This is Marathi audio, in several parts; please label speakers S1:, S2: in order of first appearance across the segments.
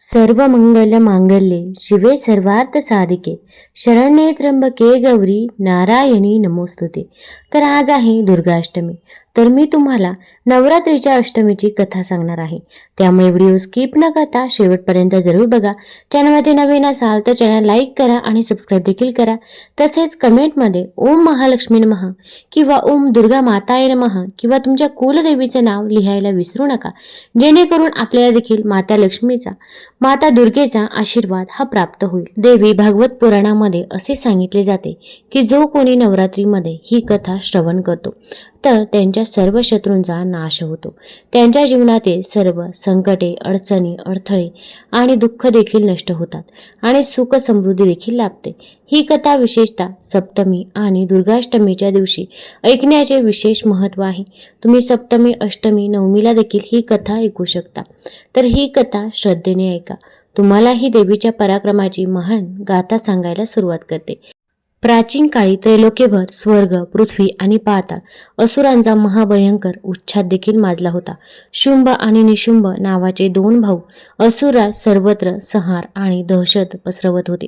S1: सर्व मंगल मांगल्ये शिवे सर्वार्थ साधिके. शरण्ये त्र्यंबके गौरी नारायणी नमोस्तुते. तर आज आहे दुर्गाष्टमी. तर मी तुम्हाला नवरात्रीच्या अष्टमीची कथा सांगणार आहे. त्यामुळे व्हिडिओ स्किप न करता शेवटपर्यंत जरूर बघा. चॅनलमध्ये नवीन असाल तर चॅनल लाईक करा आणि सबस्क्राईब देखील करा. तसेच कमेंटमध्ये ओम महालक्ष्मी नमः किंवा ओम दुर्गा माताय नमः किंवा तुमच्या कुलदेवीचं नाव लिहायला विसरू नका. जेणेकरून आपल्याला देखील माता लक्ष्मीचा माता दुर्गेचा आशीर्वाद हा प्राप्त होईल. देवी भागवत पुराणामध्ये असे सांगितले जाते की जो कोणी नवरात्रीमध्ये ही कथा श्रवण करतो तर त्यांच्या सर्व शत्रूंचा नाश होतो. त्यांच्या जीवनातील सर्व संकटे अडचणी अडथळे आणि दुःख देखील नष्ट होतात आणि सुख समृद्धी देखील लाभते. ही कथा विशेषतः सप्तमी आणि दुर्गाष्टमीच्या दिवशी ऐकण्याचे विशेष महत्त्व आहे. तुम्ही सप्तमी अष्टमी नवमीला देखील ही कथा ऐकू शकता. तर ही कथा श्रद्धेने ऐका. तुम्हाला ही देवीच्या पराक्रमाची महान गाथा सांगायला सुरुवात करते. प्राचीन काळी त्रैलोक्यभर स्वर्ग पृथ्वी आणि पाताळ असुरांचा महाभयंकर उच्छाद देखील माजला होता. शुंभ आणि निशुंभ नावाचे दोन भाऊ असुरा सर्वत्र संहार आणि दहशत पसरवत होते.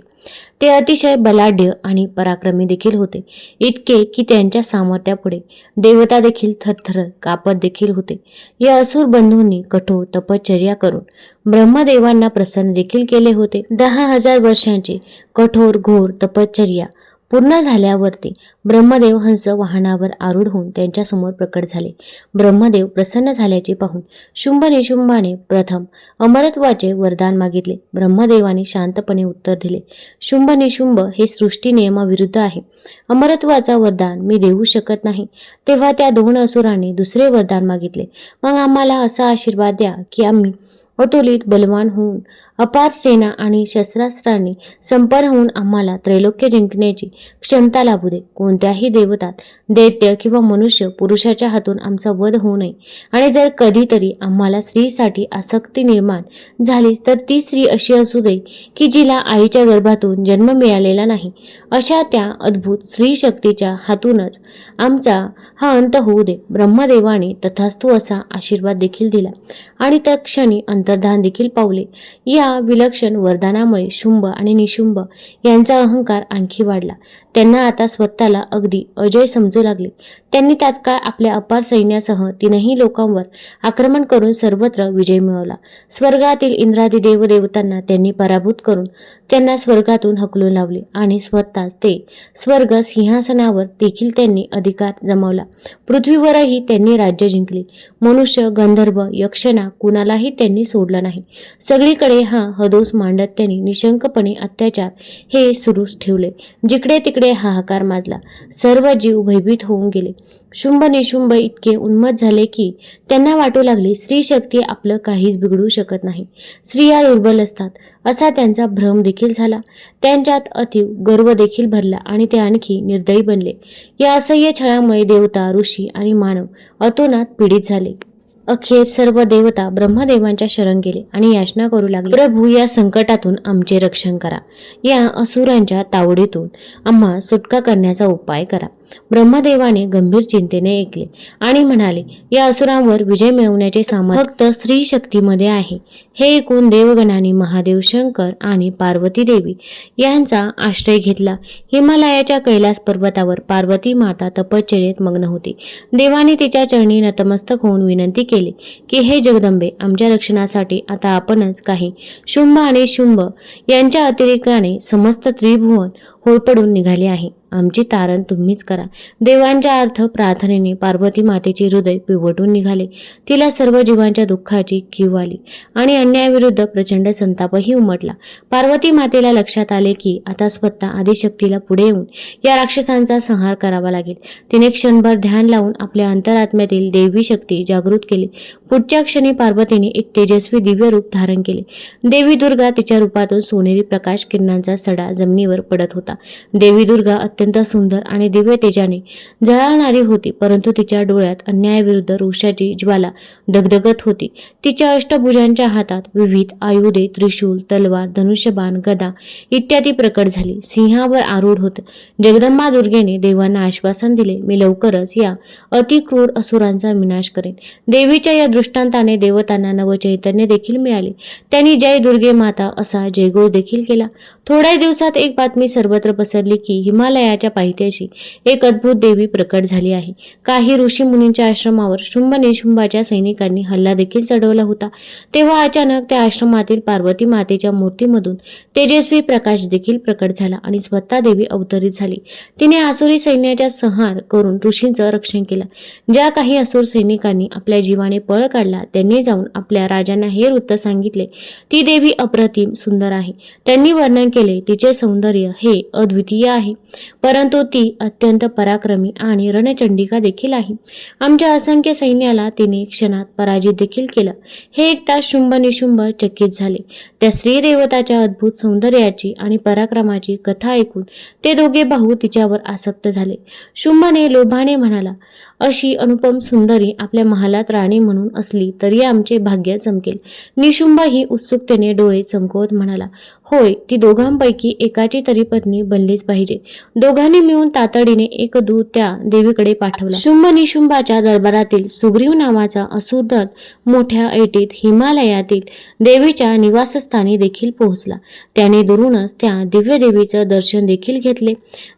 S1: ते अतिशय बलाढ्य आणि पराक्रमी देखील होते. इतके की त्यांच्या सामर्थ्यापुढे देवता देखील थरथर कापत देखील होते. या असुर बंधूंनी कठोर तपश्चर्या करून ब्रह्मदेवांना प्रसन्न देखील केले होते. दहा हजार वर्षांची कठोर घोर तपश्चर्या पूर्ण झाल्यावरती ब्रह्मदेव हंस वाहनावर आरूढ होऊन त्यांच्यासमोर प्रकट झाले. ब्रह्मदेव प्रसन्न झाल्याचे पाहून शुंभ निशुंभाने प्रथम अमरत्वाचे वरदान मागितले. ब्रह्मदेवाने शांतपणे उत्तर दिले शुंभ निशुंभ हे सृष्टी नियमाविरुद्ध आहे. अमरत्वाचा वरदान मी देऊ शकत नाही तेव्हा त्या दोन असुरांनी दुसरे वरदान मागितले. मग आम्हाला असा आशीर्वाद द्या की आम्ही अतुलित बलवान होऊन अपार सेना आणि शस्त्रास्त्रांनी संपन्न होऊन आम्हाला त्रैलोक्य जिंकण्याची क्षमता लाभू दे. कोणत्याही देवतात दैत्य किंवा मनुष्य पुरुषाच्या हातून आमचा वध होऊ नये. आणि जर कधीतरी आम्हाला स्त्रीसाठी आसक्ती निर्माण झालीच तर ती स्त्री अशी असू दे की जिला आईच्या गर्भातून जन्म मिळालेला नाही. अशा त्या अद्भुत स्त्री शक्तीच्या हातूनच आमचा हा अंत होऊ दे. ब्रह्मदेवाने तथास्तू असा आशीर्वाद देखील दिला आणि त्या क्षणी अंतर्धान देखील पावले. या विलक्षण वरदानामुळे शुंभ आणि निशुंभ यांचा अहंकार आणखी वाढला. त्यांना आता स्वतःला अगदी अजय समजू लागले. त्यांनी तात्काळ आपल्या अपार सैन्यासह तीनही लोकांवर आक्रमण करून सर्वत्र विजय मिळवला. स्वर्गातील इंद्रादी देवदेवतांना त्यांनी पराभूत करून त्यांना स्वर्गातून हकलून लावले आणि स्वतःच ते स्वर्ग सिंहासनावर देखील त्यांनी अधिकार जमावला. पृथ्वीवरही त्यांनी राज्य जिंकले. मनुष्य गंधर्व यक्षना कुणालाही त्यांनी सोडलं नाही. सगळीकडे हा हदोस मांडत त्यांनी निशंकपणे अत्याचार हे सुरूच ठेवले. जिकडे तिकडे हाहाकार माजला. सर्व जीव भयभीत होऊन गेले. शुंभ निशुंभ इतके उन्मत झाले की त्यांना वाटू लागले स्त्री शक्ती आपलं काहीच बिघडू शकत नाही. स्त्रिया दुर्बल असतात. असा त्यांचा भ्रम देखील झाला. त्यांच्यात अतिव गर्व देखील भरला आणि ते आणखी निर्दयी बनले. या असह्य छळामुळे देवता ऋषी आणि मानव अतोनात पीडित झाले. अखेर सर्व देवता ब्रह्मदेवांच्या शरण गेले आणि याचना करू लागले. प्रभू या संकटातून आमचे रक्षण करा. या असुरांच्या तावडीतून आम्हा सुटका करण्याचा उपाय करा. ब्रह्मदेवाने गंभीर चिंतेने ऐकले आणि म्हणाले या असुरांवर विजय मिळवण्याचे सामर्थ्य फक्त स्त्री शक्तीमध्ये आहे. हे ऐकून देवगणाने महादेव शंकर आणि पार्वती देवी यांचा आश्रय घेतला. हिमालयाच्या कैलास पर्वतावर पार्वती माता तपश्चर्येत मग्न होती. देवाने तिच्या चरणी नतमस्तक होऊन विनंती केली की हे जगदंबे आमच्या रक्षणासाठी आता आपणच काही शुंभ आणि शुंभ यांच्या अतिरेकाने समस्त त्रिभुवन होरपडून निघाले आहे. आमची तारण तुम्हीच करा. देवांच्या अर्थ प्रार्थनेने पार्वती मातेचे हृदय पिवटून निघाले. तिला सर्व जीवांच्या दुःखाची कीव आली आणि अन्यायाविरुद्ध प्रचंड संतापही उमटला. पार्वती मातेला लक्षात आले की आता स्वतः आदिशक्तीला पुढे येऊन या राक्षसांचा संहार करावा लागेल. तिने क्षणभर ध्यान लावून आपल्या अंतरात्म्यातील देवी शक्ती जागृत केली. पुढच्या क्षणी पार्वतीने एक तेजस्वी दिव्य रूप धारण केले. देवी दुर्गा तिच्या रूपातून सोनेरी प्रकाश किरणांचा सडा जमिनीवर पडत होता. देवी दुर्गा अत्यंत सुंदर आणि दिव्य तेजाने जळणारी होती परंतु तिच्या डोळ्यात अन्यायाविरुद्ध रोषाची ज्वाला दगदगत होती. तिच्या अष्टभुजांच्या हातात विविध आयुधे त्रिशूल तलवार धनुष्यबाण गदा इत्यादी प्रकट झाली. सिंहावर आरूढ होत. जगदंबा दुर्गेने देवांना आश्वासन दिले मी लवकरच या अतिक्रूर असुरांचा विनाश करेन. देवीच्या या दृष्टांताने देवतांना नवचैतन्य देखील मिळाले. त्यांनी जय दुर्गे माता असा जयघोष देखील केला. थोड्या दिवसात एक बातमी सर्वत्र पसरली की हिमालयाच्या पायथ्याशी एक अद्भुत देवी प्रकट झाली आहे. काही ऋषी मुनींच्या आश्रमावर शुंभ निशुंभाच्या सैनिकांनी हल्ला देखील चढवला होता. तेव्हा अचानक त्या आश्रमातील पार्वती मातेच्या मूर्तीमधून तेजस्वी प्रकाश देखील प्रकट झाला आणि स्वतः देवी अवतरित झाली. तिने आसुरी सैन्याचा संहार करून ऋषींचं रक्षण केलं. ज्या काही असुर सैनिकांनी आपल्या जीवाने पळ काढला त्यांनी जाऊन आपल्या राजांना हे वृत्त सांगितले ती देवी अप्रतिम सुंदर आहे. त्यांनी वर्णन केले तिचे सौंदर्य हे अद्वितीय आहे. परंतु ती अत्यंत पराक्रमी आणि रणचंडिका देखील आहे. आमच्या असंख्य सैन्याला तिने क्षणात पराजित देखील केलं. हे एकदा शुंभ निशुंभ चकित झाले. त्या स्त्री देवताच्या अद्भुत सौंदर्याची आणि पराक्रमाची कथा ऐकून ते दोघे भाऊ तिच्यावर आसक्त झाले. शुंभने लोभाने म्हणाला अशी अनुपम सुंदरी आपल्या महालात राणी म्हणून असली तरी आमचे भाग्य चमकेल. निशुंबा ही उत्सुकतेने डोळे चमकवत म्हणाला होय ती दोघांपैकी एकाची तरी पत्नी बनलीच पाहिजे. दोघांनी मिळून तातडीने एक दूत त्या देवीकडे पाठवला. शुंभ निशुंभाच्या दरबारातील सुग्रीव नावाचा असुरदत्त मोठ्या ऐटीत हिमालयातील देवीच्या निवासस्थानी देखील पोहोचला. त्याने दुरूनच त्या दिव्य देवीचं दर्शन देखील घेतले.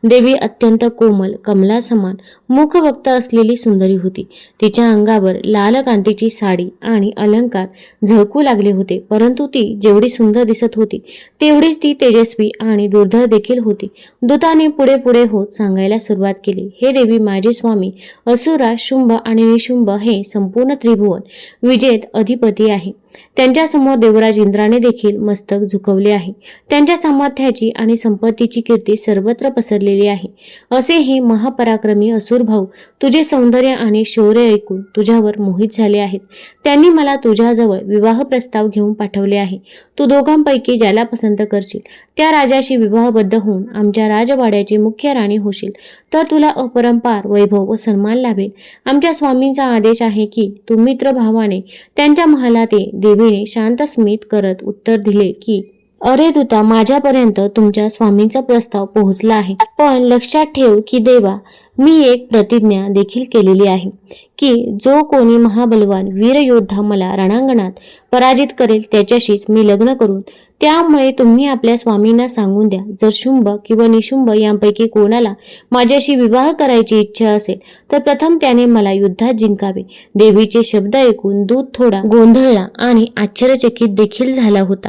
S1: देवी अत्यंत कोमल कमला समान मुखवक्त असलेली सुंदरी होती. तिच्या अंगावर लाल कांतीची साडी आणि अलंकार झळकू लागले होते परंतु ती जेवढी सुंदर दिसत होती तेवढीच ती तेजस्वी आणि दुर्धर देखील होती. दूताने पुढे पुढे होत सांगायला सुरुवात केली हे देवी माझे स्वामी असुरा शुंभ आणि निशुंभ हे संपूर्ण त्रिभुवन विजेत अधिपती आहे. त्यांच्यासमोर देवराज इंद्राने देखील मस्तक झुकवले आहे. त्यांच्या सामर्थ्याची आणि संपत्तीची कीर्ती सर्वत्र पसरलेली आहे. असे हे महापराक्रमी असुर भाऊ तुझे सौंदर्य आणि शौर्य ऐकून तुझ्यावर मोहित झाले आहेत. त्यांनी मला तुझ्याजवळ विवाह प्रस्ताव घेऊन पाठवले आहे. तू दोघांपैकी ज्याला पसंत करशील त्या राजाशी विवाहबद्ध होऊन आमच्या राजवाड्याची मुख्य राणी होशील. तर तुला अपरंपार वैभव व सन्मान लाभेल. आमच्या स्वामींचा आदेश आहे की तू मित्र भावाने त्यांच्या महालात ये. देवीने शांत स्मित करत उत्तर दिले की अरे दूता माझ्यापर्यंत तुमच्या स्वामींचा प्रस्ताव पोहोचला आहे. पण लक्षात ठेव की देवा मी एक प्रतिज्ञा देखील केलेली आहे की जो कोणी महाबलवान वीर योद्धा मला रणांगणात पराजित करेल त्याच्याशीच मी लग्न करून त्यामुळे तुम्ही आपल्या स्वामींना सांगून द्या जर शुंभ किंवा निशुंभ यांपैकी कोणाला माझ्याशी विवाह करायची इच्छा असेल तर प्रथम त्याने मला युद्धात जिंकावे. देवीचे शब्द ऐकून दूध थोडा गोंधळला आणि आश्चर्यचकित देखील झाला होता.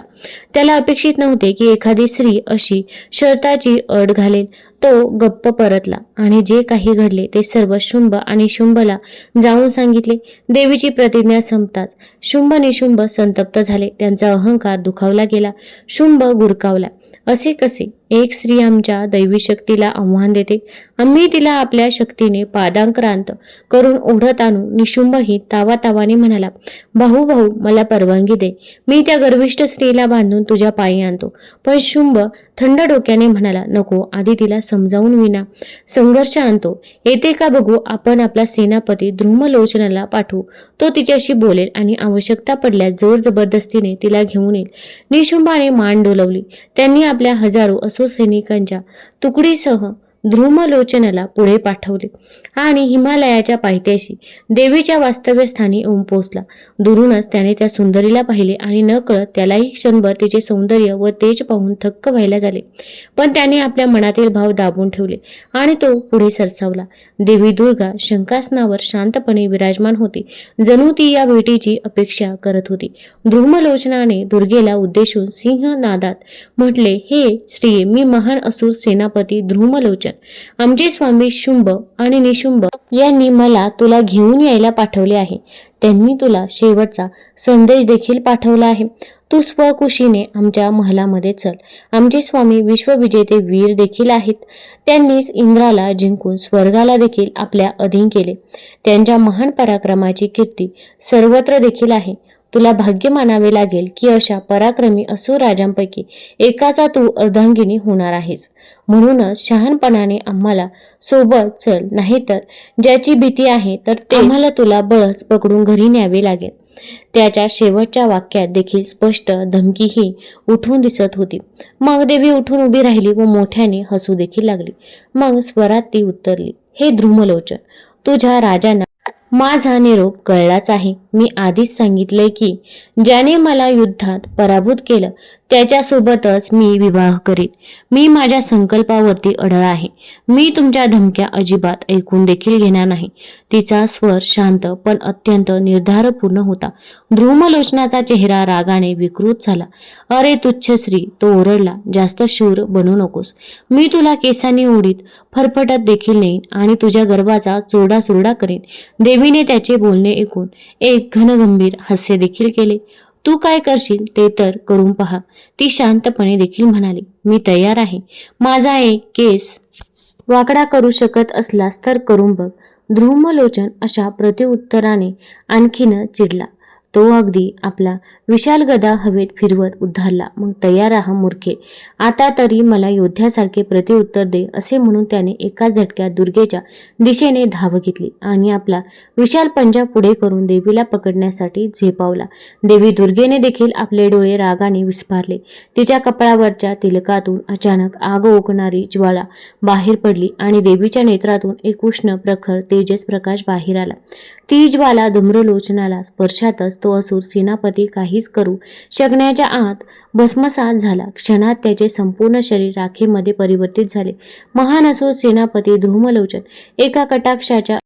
S1: त्याला अपेक्षित नव्हते की एखादी स्त्री अशी शर्ताची अट घालेल तो गप्प परतला आणि जे काही घडले ते सर्व शुंभ आणि शुंभला जाऊन सांगितले. देवीची प्रतिज्ञा संपताच शुंभ निशुंभ संतप्त झाले. त्यांचा अहंकार दुखावला गेला. शुंभ गुरकावला. असे कसे? एक स्त्री आमच्या दैवी शक्तीला आव्हान देते. आम्ही तिला आपल्या शक्तीने पादांक्रांत करून ओढत आणू निशुंभही तावा तावाने म्हणाला भाऊ भाऊ मला परवानगी दे. मी त्या गर्विष्ठ स्त्रीला बांधून तुझ्या पायी आणतो. पण शुंभ थंड डोक्याने म्हणाला नको आधी तिला समजावून विना. संघर्ष आणतो. येते का बघू आपण आपला सेनापती ध्रुमलोचनाला पाठवू. तो तिच्याशी बोलेल आणि आवश्यकता पडल्यास जोर जबरदस्तीने तिला घेऊन येईल. निशुंभाने मान डोलवली. त्यांनी आपल्या हजारो असो सैनिकांच्या तुकडीसह ध्रुमलोचनाला पुढे पाठवले. आणि हिमालयाच्या पायथ्याशी देवीच्या वास्तव्यस्थानी ओम येऊन पोहोचला. दुरूनच त्याने त्या सुंदरीला पाहिले आणि नकळत त्यालाही क्षणभर तिचे सौंदर्य व तेज पाहून थक्क व्हायला झाले. पण त्याने आपल्या मनातील भाव दाबून ठेवले आणि तो पुढे सरसावला. देवी दुर्गा शंकासनावर शांतपणे विराजमान होती. जणू ती या भेटीची अपेक्षा करत होती. ध्रुमलोचनाने दुर्गेला उद्देशून सिंह नादात म्हटले हे स्त्रिये मी महान असूर सेनापती ध्रुमलोचन आमचे स्वामी शुंभ आणि निशुंभ यांनी मला तुला घेऊन यायला पाठवले आहे. त्यांनी तुला शेवटचा संदेश देखील पाठवला आहे. तू स्वकुशीने आमच्या महलामध्ये चल. आमचे स्वामी विश्वविजेते वीर देखील आहेत. त्यांनीच इंद्राला जिंकून स्वर्गाला देखील आपल्या अधीन केले. त्यांच्या महान पराक्रमाची कीर्ती सर्वत्र देखील आहे. तुला भाग्य मानावे लागेल की अशा पराक्रमी असुर राजांपैकी एकाचा तू अर्धांगिनी होणार आहेस. म्हणूनच शहाणपणाने आम्हाला सोबत चल नाहीतर ज्याची भीती आहे तर ते आम्हाला तुला बळच पकडून घरी न्यावे लागेल. त्याच्या शेवटच्या वाक्यात देखील स्पष्ट धमकीही उठून दिसत होती. मग देवी उठून उभी राहिली व मोठ्याने हसू देखील लागली. मग स्वरात ती उत्तरली हे ध्रुमलोचन तुझ्या राजांना माझा निरोप कळलाच आहे. मी आधीच सांगितले की ज्याने मला युद्धात पराभूत केलं त्याच्यासोबतच मी विवाह करीन. मी माझ्या संकल्पावरती अडळ आहे. मी तुमच्या धमक्या अजिबात ऐकून देखील घेणार नाही. तिचा स्वर शांत पण अत्यंत निर्धारपूर्ण होता. ध्रुमलोचनाचा चेहरा रागाने विकृत झाला. अरे तुच्छ श्री तो ओरडला. जास्त शूर बनू नकोस. मी तुला केसांनी उडीत फरफटत देखील नेईन आणि तुझ्या गर्भाचा चोरडा सुरडा करेन. देवीने त्याचे बोलणे ऐकून एक घनगंभीर हास्य देखील केले. तू काय करशील ते तर करून पहा. ती शांतपणे देखील म्हणाली मी तयार आहे. माझा एक केस वाकडा करू शकत असलास तर करून बघ. ध्रुमलोचन अशा प्रतिउत्तराने आणखीन चिडला. तो अगदी आपला विशाल गदा हवेत फिरवत उद्धारला. मग तयार राहा मूर्खे. आता तरी मला योद्ध्यासारखे प्रतिउत्तर दे असे म्हणून त्याने एका झटक्यात दुर्गेच्या दिशेने धाव घेतली आणि आपला विशाल पंजा पुढे करून देवीला पकडण्यासाठी झेपावला. देवी दुर्गेने देखील आपले डोळे रागाने विस्फारले. तिच्या कपाळावरच्या तिलकातून अचानक आग ओकणारी ज्वाला बाहेर पडली आणि देवीच्या नेत्रातून एक उष्ण प्रखर तेजस प्रकाश बाहेर आला. तीजवाला धूम्रलोचनाला स्पर्शातच तो असुर सेनापती काहीच करू शकण्याच्या आत भस्मसात झाला. क्षणात त्याचे संपूर्ण शरीर राखेमध्ये परिवर्तित झाले. महान असुर सेनापती ध्रुमलोचन एका कटाक्षाच्या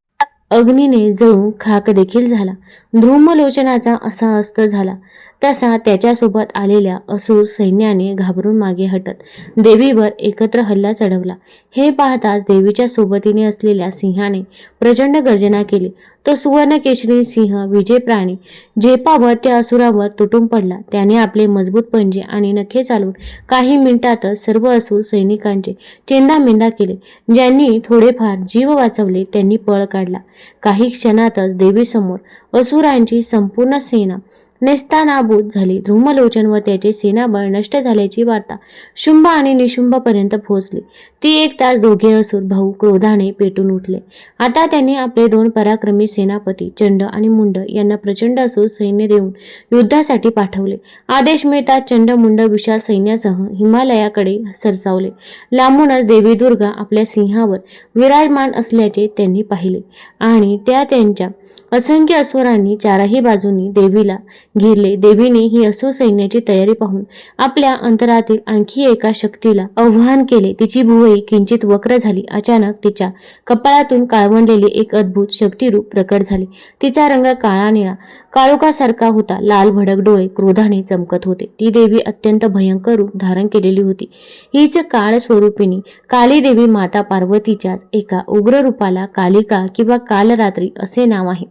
S1: अग्नीने जळून खाक देखील झाला. ध्रुमलोचनाचा असा अस्त झाला. तसा त्याच्यासोबत आलेल्या असुर सैन्याने घाबरून मागे हटत देवीवर एकत्र हल्ला चढवला. हे पाहताच देवीच्या सोबतीने असलेल्या सिंहाने प्रचंड गर्जना केली. तो सुवर्णकेशरी सिंह विजय प्राणी झेपावर त्या असुरावर तुटून पडला त्याने आपले मजबूत पंजे आणि नखे चालवून काही मिनिटातच सर्व असुर सैनिकांचे चेंदामेंदा केले. ज्यांनी थोडेफार जीव वाचवले त्यांनी पळ काढला. काही क्षणातच देवीसमोर असुरांची संपूर्ण सेना नेस्तानाबूत झाली. धूमलोचन व त्याचे सेनाबळ नष्ट झाल्याची वार्ता शुंभ आणि निशुंभपर्यंत पोहोचली. ती एक तास दोघे असून भाऊ क्रोधाने पेटून उठले. आता त्यांनी आपले दोन पराक्रमी सेनापती चंड आणि मुंड यांना प्रचंड असून सैन्य देऊन युद्धासाठी पाठवले. आदेश मिळताच चंड मुंड विशाल सैन्यासह हिमालयाकडे सरसावले. लांबूनच देवी दुर्गा आपल्या सिंहावर विराजमान असल्याचे त्यांनी पाहिले आणि त्या त्यांच्या असंख्य असुरांनी चारही बाजूंनी देवीला घेरले. देवीने ही असुर सैन्याची तयारी पाहून आपल्या अंतरातील आणखी एका शक्तीला आव्हान केले. तिची भुवई किंचित वक्र झाली. अचानक तिच्या कपाळातून काळवंडलेले एक अद्भुत शक्तिरूप प्रकट झाले. तिचा रंग काळा निळा काळोखासारखा होता. लाल भडक डोळे क्रोधाने चमकत होते. ती देवी अत्यंत भयंकर रूप धारण केलेली होती. हीच काळ स्वरूपिणी काली देवी माता पार्वतीच्याच एका उग्र रूपाला कालिका किंवा कालरात्री असे नाव आहे.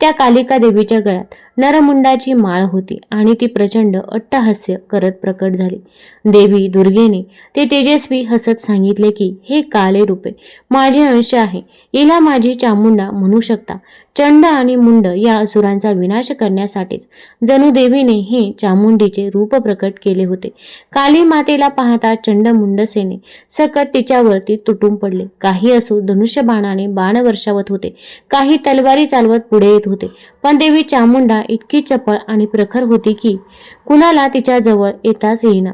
S1: त्या कालिका देवीच्या गळ्यात नरमुंडाची माळ होती आणि ती प्रचंड अट्टहास्य करत प्रकट झाली. देवी दुर्गेने ते तेजस्वी हसत सांगितले की हे काले रूपे माझे अंश आहे. हिला माझी चामुंडा म्हणू शकता. चंड आणि मुंड या असुरांचा विनाश करण्यासाठीच जणू देवीने हे चामुंडीचे रूप प्रकट केले होते. काली मातेला पाहता चंड मुंड सेने सकट तिच्यावरती तुटून पडले. काही असुर धनुष्यबाणाने बाण वर्षावत होते. काही तलवारी चालवत पुढे येत होते. पण देवी चामुंडा इतकी चपळ आणि प्रखर होती की कुणाला तिच्या जवळ येताच येईना.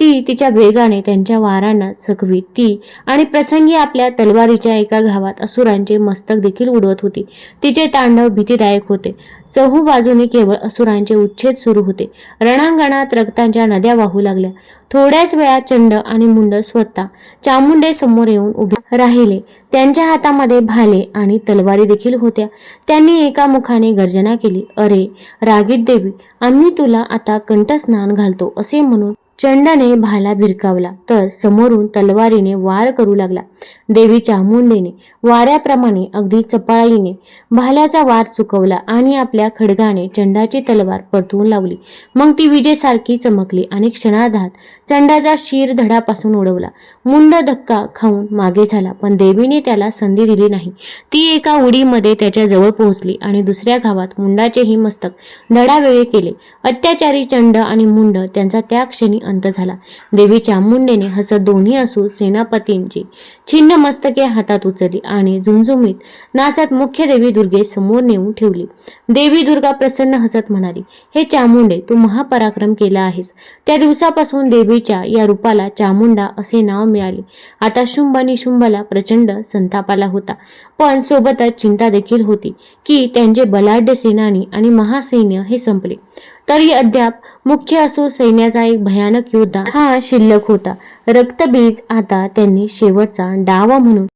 S1: ती तिच्या वेगाने त्यांच्या वारांना चकवीत ती आणि प्रसंगी आपल्या तलवारीच्या एका घावात असुरांचे मस्तक देखील उडवत होती. तिचे तांडव भीतीदायक होते. चहू बाजूने केवळ असुरांचे उच्छेद सुरू होते. रणांगणात रक्तांच्या नद्या वाहू लागल्या. थोड्याच वेळात चंड आणि मुंड स्वतः चामुंडे समोर येऊन उभे राहिले. त्यांच्या हातामध्ये भाले आणि तलवारी देखील होत्या. त्यांनी एका मुखाने गर्जना केली. अरे रागीट देवी आम्ही तुला आता कंठस्नान घालतो असे म्हणून चंडाने भाला भिरकावला. तर समोरून तलवारीने वार करू लागला. देवीच्या मुंडेने वाऱ्याप्रमाणे अगदी चपाळीने भाल्याचा वार चुकवला आणि आपल्या खडगाने चंडाची तलवार परतवून लावली. मग ती विजेसारखी चमकली आणि क्षणार्धात चंडाचा शीर धडापासून उडवला. मुंड धक्का खाऊन मागे झाला पण देवीने त्याला संधी दिली नाही. ती एका उडीमध्ये त्याच्याजवळ पोहोचली आणि दुसऱ्या गावात मुंडाचेही मस्तक धडावेळे केले. अत्याचारी चंड आणि मुंड त्यांचा त्या क्षणी अंत झाला. देवीच्या मुंडेने हसत दोन्ही असू सेनापतींची छिन्न मस्तके हातात उचलली आणि झुंझुमीत नाचात मुख्य देवी दुर्गे समोर नेऊन ठेवली. देवी दुर्गा प्रसन्न हसत म्हणाली हे चामुंडे तू महापराक्रम केला आहेस. त्या दिवसापासून देवीच्या या रूपाला चामुंडा असे नाव मिळाले. आता शुंभ निशुंभला प्रचंड संतापाला होता. पण सोबतच चिंता देखील होती की त्यांचे बलाढ्य सेनानी आणि महासैन्य हे संपले. तरी अद्याप मुख्य असो सैन्याचा एक भयानक योद्धा हा शिल्लक होता. रक्तबीज आता त्यांनी शेवटचा डाव म्हणून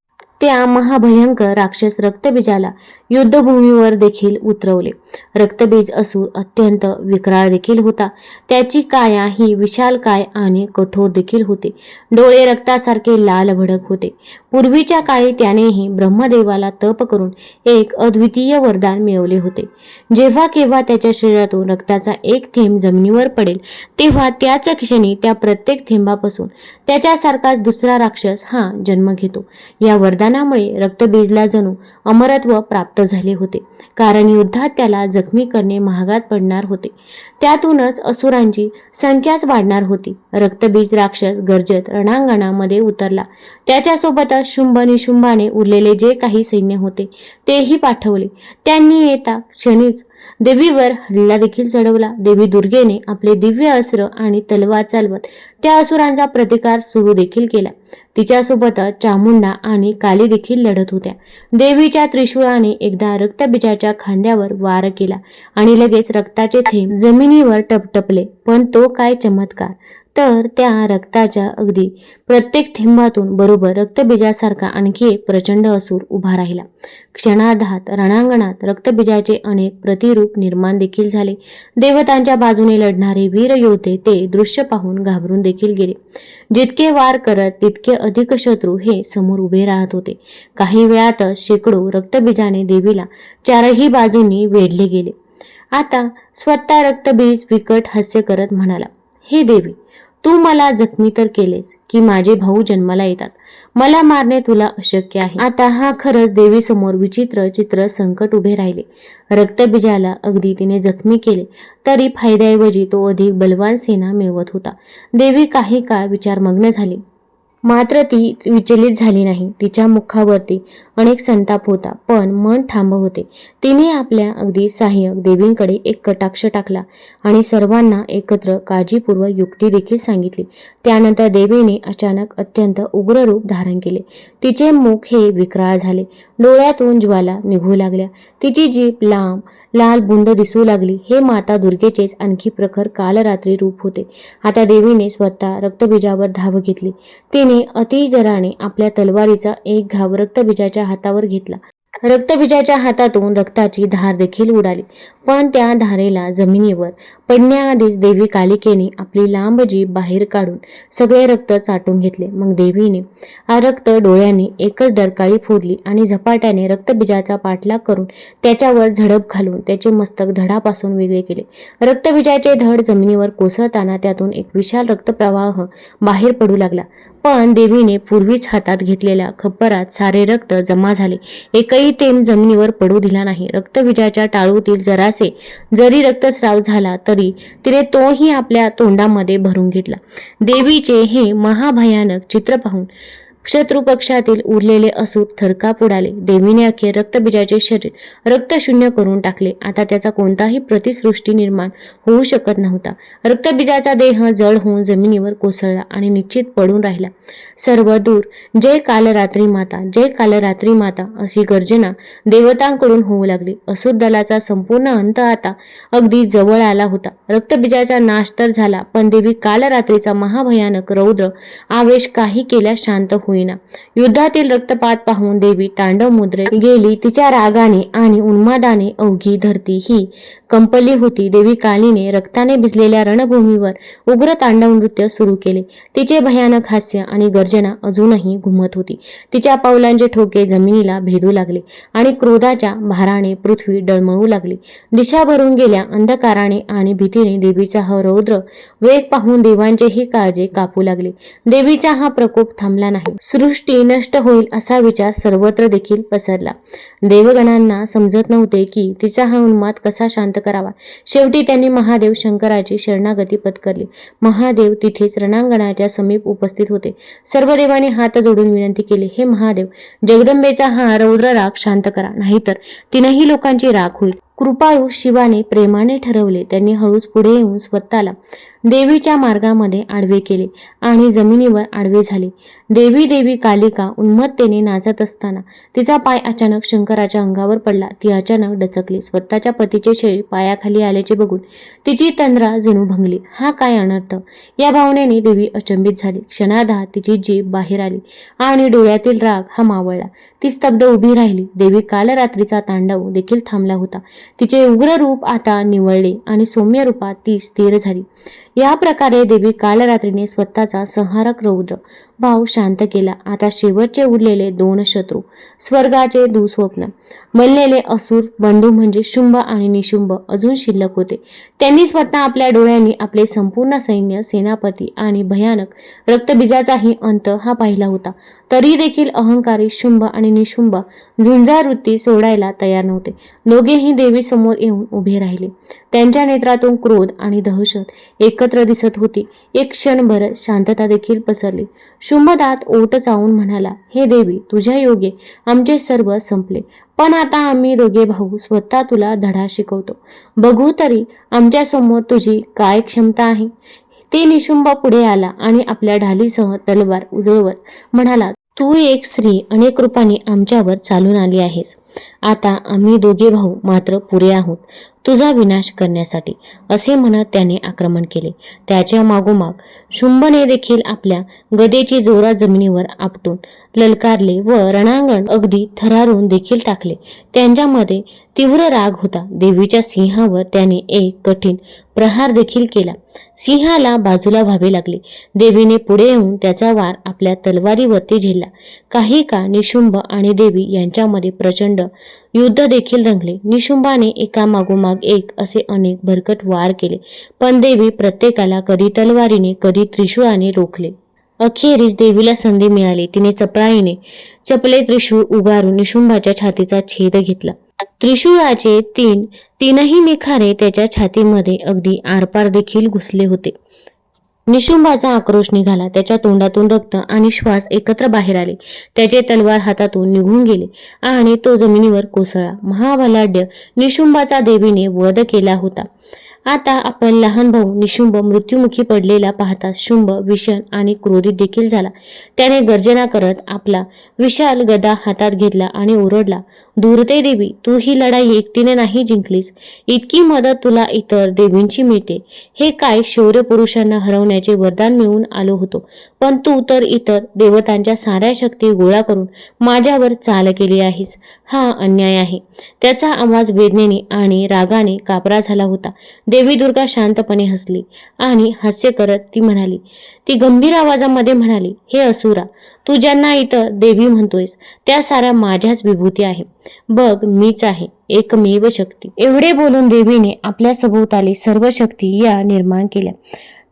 S1: त्या महाभयंकर राक्षस रक्तबीजाला युद्धभूमीवर देखील उतरवले. रक्तबीज असुर अत्यंत विकराळ देखील होता. त्याची काया ही विशाल काय आणि कठोर देखील होते. डोळे रक्तासारखे लाल भडक होते. पूर्वीच्या काळी त्यानेही ब्रह्मदेवाला तप करून एक अद्वितीय वरदान मिळवले होते. जेव्हा केव्हा त्याच्या शरीरातून रक्ताचा एक थेंब जमिनीवर पडेल तेव्हा त्याच क्षणी त्या प्रत्येक थेंबापासून त्याच्यासारखाच दुसरा राक्षस हा जन्म घेतो. या वरदान ज्ञानामुळे रक्तबीजला जणू अमरत्व प्राप्त झाले होते. कारण युद्धात त्याला जखमी करणे महागात पडणार होते. त्यातूनच असुरांची संख्याच वाढणार होती. रक्तबीज राक्षस गर्जत रणांगणामध्ये उतरला. त्याच्यासोबतच शुंभ निशुंभाने उरलेले जे काही सैन्य होते तेही पाठवले. त्यांनी येता क्षणीच देवीवर हल्ला देखील चढवला. देवी दुर्गेने आपले दिव्य अस्त्र आणि तलवार चालवत त्या असुरांचा प्रतिकार सुरू देखील केला. तिच्यासोबतच चामुंडा आणि काली देखील लढत होत्या. देवीच्या त्रिशूळाने एकदा रक्तबीजाच्या खांद्यावर वार केला आणि लगेच रक्ताचे थेंब जमिनीवर टपटपले पण तो काय चमत्कार! तर त्या रक्ताच्या अगदी प्रत्येक थेंबातून बरोबर रक्तबीजासारखा आणखी एक प्रचंड असूर उभा राहिला. क्षणार्धात रणांगणात रक्तबीजाचे अनेक प्रतिरूप निर्माण देखील झाले. देवतांच्या बाजूने लढणारे वीर योद्धे ते दृश्य पाहून घाबरून देखील गेले. जितके वार करत तितके अधिक शत्रू हे समोर उभे राहत होते. काही वेळातच शेकडो रक्तबीजाने देवीला चारही बाजूंनी वेढले गेले. आता स्वतः रक्तबीज विकट हास्य करत म्हणाला हे देवी तू मला जखमी तर केलेस की माझे भाऊ जन्माला येतात. मला मारणे तुला अशक्य आहे. आता हा खरंच देवी समोर विचित्र चित्र संकट उभे राहिले. रक्तबीजाला अगदी तिने जखमी केले. तरी फायद्याऐवजी तो अधिक बलवान सेना मिळवत होता. देवी काही काळ विचारमग्न झाली. मात्र ती विचलित झाली नाही. तिच्या मुखावरती अनेक संताप होता पण मन थांब होते. तिने आपल्या अगदी सहाय्यक देवींकडे एक कटाक्ष टाकला आणि सर्वांना एकत्र काळजीपूर्वक युक्ती देखील सांगितली. त्यानंतर देवीने अचानक अत्यंत उग्र रूप धारण केले. तिचे मुख हे विक्राळ झाले. डोळ्यातून ज्वाला निघू लागल्या. तिची जीभ लांब लाल बुंद दिसू लागली. हे माता दुर्गेचेच आणखी प्रखर कालरात्री रूप होते. आता देवीने स्वतः रक्तबीजावर धाव घेतली. तिने अतिजराने आपल्या तलवारीचा एक घाव रक्तबीजाच्या हातावर घेतला. रक्तबीजाच्या हातातून रक्ताची धार देखील उडाली. पण त्या धारेला जमिनीवर पडण्याआधीच देवी कालिकेने आपली लांब जीभ बाहेर काढून सगळे रक्त चाटून घेतले. मग देवीने हा रक्त डोळ्याने एकच डरकाळी फोडली आणि झपाट्याने रक्तबीजाचा पाठलाग करून त्याच्यावर झडप घालून त्याचे मस्तक धडापासून वेगळे केले. रक्तबीजाचे धड जमिनीवर कोसळताना त्यातून एक विशाल रक्तप्रवाह बाहेर पडू लागला. पण देवीने पूर्वीच हातात घेतलेल्या खप्परात सारे रक्त जमा झाले. एकही थेंब जमिनीवर पडू दिला नाही. रक्तबीजाच्या टाळूतील जरासे जरी रक्तस्राव झाला तरी तिने तोही आपल्या तोंडामध्ये भरून घेतला. देवीचे हे महाभयानक चित्र पाहून शत्रुपक्षातील उरलेले असूर थरकाप उडाले. देवीने अखेर रक्तबीजाचे शरीर रक्तशून्य करून टाकले. आता त्याचा कोणताही प्रतिसृष्टी निर्माण होऊ शकत नव्हता. रक्तबीजाचा देह जड होऊन जमिनीवर कोसळला आणि निश्चित पडून राहिला. सर्व दूर जय कालरात्री माता जय कालरात्री माता अशी गर्जना देवतांकडून होऊ लागली. असुर दलाचा संपूर्ण अंत आता अगदी जवळ आला होता. रक्तबीजाचा नाश तर झाला पण देवी कालरात्रीचा महाभयानक रौद्र आवेश काही केल्या शांत हो होईना युद्धातील रक्तपात पाहून देवी तांडव मुद्रे गेली. तिच्या रागाने आणि उन्मादाने अवघी धरती ही कंपली होती. देवी कालीने रक्ताने भिजलेल्या रणभूमीवर उग्र तांडव नृत्य सुरू केले. तिचे भयानक हास्य आणि गर्जना अजूनही घुमत होती. तिच्या पावलांचे ठोके जमिनीला भेदू लागले आणि क्रोधाच्या भाराने पृथ्वी डळमळू लागली. दिशा भरून गेल्या अंधकाराने आणि भीतीने देवीचा हा रौद्र वेग पाहून देवांचेही काळजे कापू लागले. देवीचा हा प्रकोप थांबला नाही. सृष्टी नष्ट होईल असा विचार सर्वत्र देखील पसरला. देवगणांना समजत नव्हते की तिचा हा उन्माद कसा शांत करावा. शेवटी त्यांनी महादेव शंकराची शरणागती पत्करली. महादेव तिथेच रणांगणाच्या समीप उपस्थित होते. सर्व देवांनी हात जोडून विनंती केली हे महादेव जगदंबेचा हा रौद्र राग शांत करा नाहीतर तीनही लोकांची राख होईल. कृपाळू शिवाने प्रेमाने ठरवले. त्यांनी हळूच पुढे येऊन स्वतःला देवीच्या मार्गामध्ये आडवे केले आणि जमिनीवर आडवे झाले. देवी देवी कालिका उन्मत्तेने नाचत असताना तिचा पाय अचानक शंकराच्या अंगावर पडला. ती अचानक डचकली. स्वतःच्या पतीचे शेळी पायाखाली आल्याचे बघून तिची तंद्रा जणू भंगली. हा काय अनर्थ? या भावनेने देवी अचंबित झाली. क्षणार्धात तिची जीभ बाहेर आली आणि डोळ्यातील राग हा मावळला. ती स्तब्ध उभी राहिली. देवी काल रात्रीचा तांडव देखील थांबला होता. तिचे उग्र रूप आता निवळले आणि सौम्य रूपात ती स्थिर झाली. या प्रकारे देवी काल रात्रीने स्वतःचा संहारक रौद्र भाव शांत केला. आता शेवटचे उरलेले दोन शत्रू स्वर्गाचे दुस्वप्न मललेले असुर बंधू म्हणजे शुंभ आणि निशुंभ अजून शिल्लक होते. त्यांनी स्वतः आपल्या डोळ्यांनी आपले संपूर्ण सैन्य सेनापती आणि भयानक रक्तबीजाचाही अंत हा पाहिला होता. तरी देखील अहंकारी शुंभ आणि निशुंभ झुंजार वृत्ती सोडायला तयार नव्हते. दोघेही देवी समोर येऊन उभे राहिले. त्यांच्या नेत्रातून क्रोध आणि दहशत एक एकत्र दिसत होती. एक क्षणभर शांतता देखील पसरली. शुंभदात ओट चावून म्हणाला हे देवी तुझ्या योगे आमचे सर्व संपले. पण आता आम्ही दोघे भाऊ स्वतः तुला धडा शिकवतो. बघू तरी आमच्यासमोर तुझी काय क्षमता आहे. ते निशुंभ पुढे आला आणि आपल्या ढालीसह तलवार उजळवत म्हणाला तू एक स्त्री अनेक रूपाने आमच्यावर चालून आली आहेस. आता आम्ही दोघे भाऊ मात्र पुरे आहोत. तुझा विनाश करण्यासाठी असे म्हणत त्याने आक्रमण केले. त्याच्या मागोमाग शुंभने देखील आपल्या गदेची जोरा जमिनीवर आपटून ललकारले व रणांगण अगदी थरारून देखील टाकले. त्यांच्यामध्ये तीव्र राग होता. देवीच्या सिंहावर त्याने एक कठीण प्रहार देखील केला. सिंहाला बाजूला व्हावे लागले. देवीने पुढे येऊन त्याचा वार आपल्या तलवारीवरती झेलला. काही काळ निशुंभ आणि देवी यांच्यामध्ये प्रचंड प्रचंड युद्ध देखील रंगले. निशुंबाने एका मागोमाग एक असे अनेक भरकट वार केले. पण देवी प्रत्येकाला कधी तलवारीने कधी त्रिशूळाने रोखले. अखेरीस देवीला संधी मिळाली. तिने चपळाईने चपले त्रिशूळ उगारून निशुंभाच्या छातीचा छेद घेतला. त्रिशूळाचे तीन तीनही निखारे त्याच्या छातीमध्ये अगदी आरपार देखील घुसले होते. निशुंभाचा आक्रोश निघाला. त्याच्या तोंडातून रक्त आणि श्वास एकत्र बाहेर आले. त्याचे तलवार हातातून निघून गेले आणि तो जमिनीवर कोसळला. महाबलाढ्य निशुंभाचा देवीने वध केला होता. आता आपण लहान भाऊ निशुंभ मृत्युमुखी पडलेला पाहता शुंभ विषण आणि क्रोधित देखील झाला. त्याने गर्जना करत आपला विशाल गदा हातात घेतला आणि ओरडला दूरते देवी तू ही लढाई एकटीने नाही जिंकलीस. इतकी मदत तुला इतर देवींची मिळते. हे काय शौर्य पुरुषांना हरवण्याचे वरदान मिळून आलो होतो. पण तू तर इतर देवतांच्या साऱ्या शक्ती गोळा करून माझ्यावर चाल केली आहेस. हा अन्याय आहे. त्याचा आवाज वेदनेने आणि रागाने कापरा झाला होता. देवी दुर्गा शांतपणे हसली आणि हास्य करत ती म्हणाली ती गंभीर आवाजामध्ये म्हणाली हे असुरा तू ज्यांना इथं देवी म्हणतोयस त्या साऱ्या माझ्याच विभूती आहे. बघ मीच आहे एकमेव शक्ती. एवढे बोलून देवीने आपल्या सभोवताली सर्व शक्ती या निर्माण केल्या.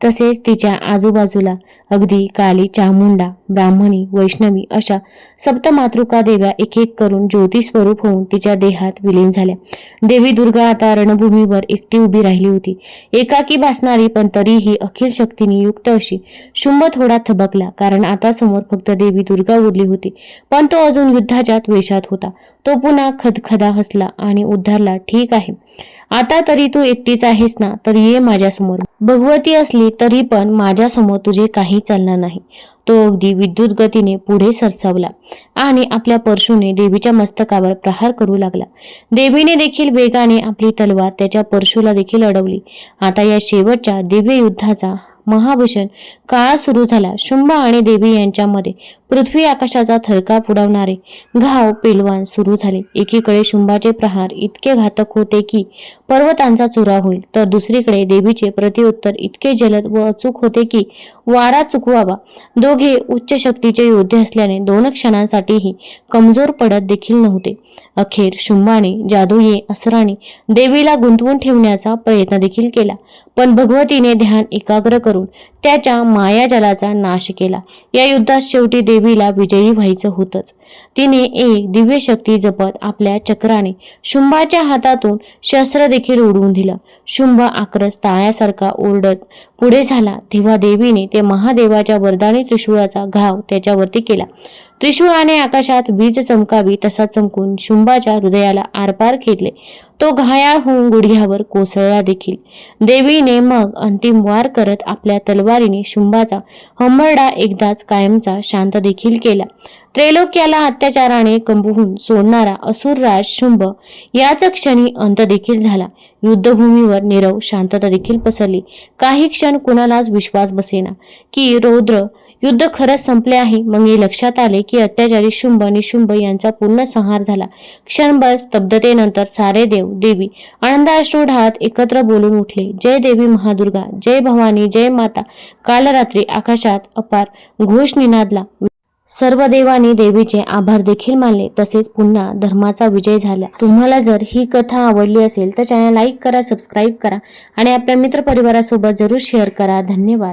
S1: तसेच तिच्या आजूबाजूला अगदी काली चामुंडा ब्राह्मणी वैष्णवी अशा सप्तमातृका देव्या एक एक करून ज्योती स्वरूप होऊन तिच्या देहात विलीन झाल्या. देवी दुर्गा आता रणभूमीवर एकटी उभी राहिली होती. एकाकी भासणारी पण तरीही अखिल शक्तीने युक्त अशी शुंभ थोडा थबकला कारण आता समोर फक्त देवी दुर्गा उरली होती. पण तो अजून युद्धाच्या वेशात होता. तो पुन्हा खदखदा हसला आणि उद्धारला ठीक आहे. आता तरी तू एकटीच आहेस ना तर ये माझ्यासमोर. भगवती असली तरी पण माझ्यासमोर तुझे काही चालणार नाही. तो अगदी विद्युत गतीने पुढे सरसावला आणि आपल्या परशूने देवीच्या मस्तकावर प्रहार करू लागला. देवीने देखील वेगाने आपली तलवार त्याच्या परशूला देखील अडवली. आता या शेवटच्या दिव्य युद्धाचा महाभूषण काळ सुरू झाला. शुंभ आणि देवी यांच्यामध्ये पृथ्वी आकाशाचा थरकाप उडवणारे घाव पेलवान सुरू झाले. एकीकडे शुंभाचे प्रहार इतके घातक होते की पर्वतांचा चुरा होईल तर दुसरीकडे देवीचे प्रतिउत्तर इतके जलद व अचूक होते की वारा चुकवावा. दोघे उच्च शक्तीचे योद्धे असल्याने दोन क्षणांसाठीही कमजोर पडत देखील नव्हते. अखेर शुंभाने जादूये असराने देवीला गुंतवून ठेवण्याचा प्रयत्न देखील केला पण भगवतीने ध्यान एकाग्र करून त्याच्या मायाजलाचा नाश केला. या युद्धात शेवटी देवीला विजयी व्हायचं होतंच. तिने एक दिव्य शक्ती जपत आपल्या चक्राने शुंभाच्या हातातून शस्त्र देखील उडवून दिलं. शुंभ आक्रस ताळ्यासारखा ओरडत पुढे झाला तेव्हा देवीने ते महादेवाच्या वरदानी त्रिशूळाचा घाव त्याच्यावरती केला. त्रिशूळाने आकाशात वीज चमकावी तसा चमकून शुंभाच्या हृदयाला आरपार खेळले तो घायाळ होऊन गुडघ्यावर कोसळला देखील. देवीने मग अंतिम वार करत आपल्या तलवारीने शुंभाचा हंबरडा एकदाच कायमचा शांत देखील केला. त्रैलोक्याला अत्याचाराने कंबून सोडणारा असुरराज शुंभ याच क्षणी अंत देखील झाला. युद्धभूमीवर निरव शांतता देखील पसरली. काही क्षण कुणालाच विश्वास बसेना. की रौद्र युद्ध खरंच संपले आहे. मग हे लक्षात आले की अत्याचारी शुंभ आणि शुंभ यांचा पूर्ण संहार झाला. क्षणभर स्तब्धतेनंतर सारे देव देवी आनंदाश्रू ढाळत एकत्र बोलून उठले. जय देवी महादुर्गा जय भवानी जय माता. काल रात्री आकाशात अपार घोष निनादला. सर्व देवानी देवीचे आभार देखील मानले. तसेच पुन्हा धर्माचा विजय झाला. तुम्हाला जर ही कथा आवडली असेल तर चॅनल लाईक करा सबस्क्राईब करा आणि आपल्या मित्रपरिवारासोबत जरूर शेअर करा. धन्यवाद.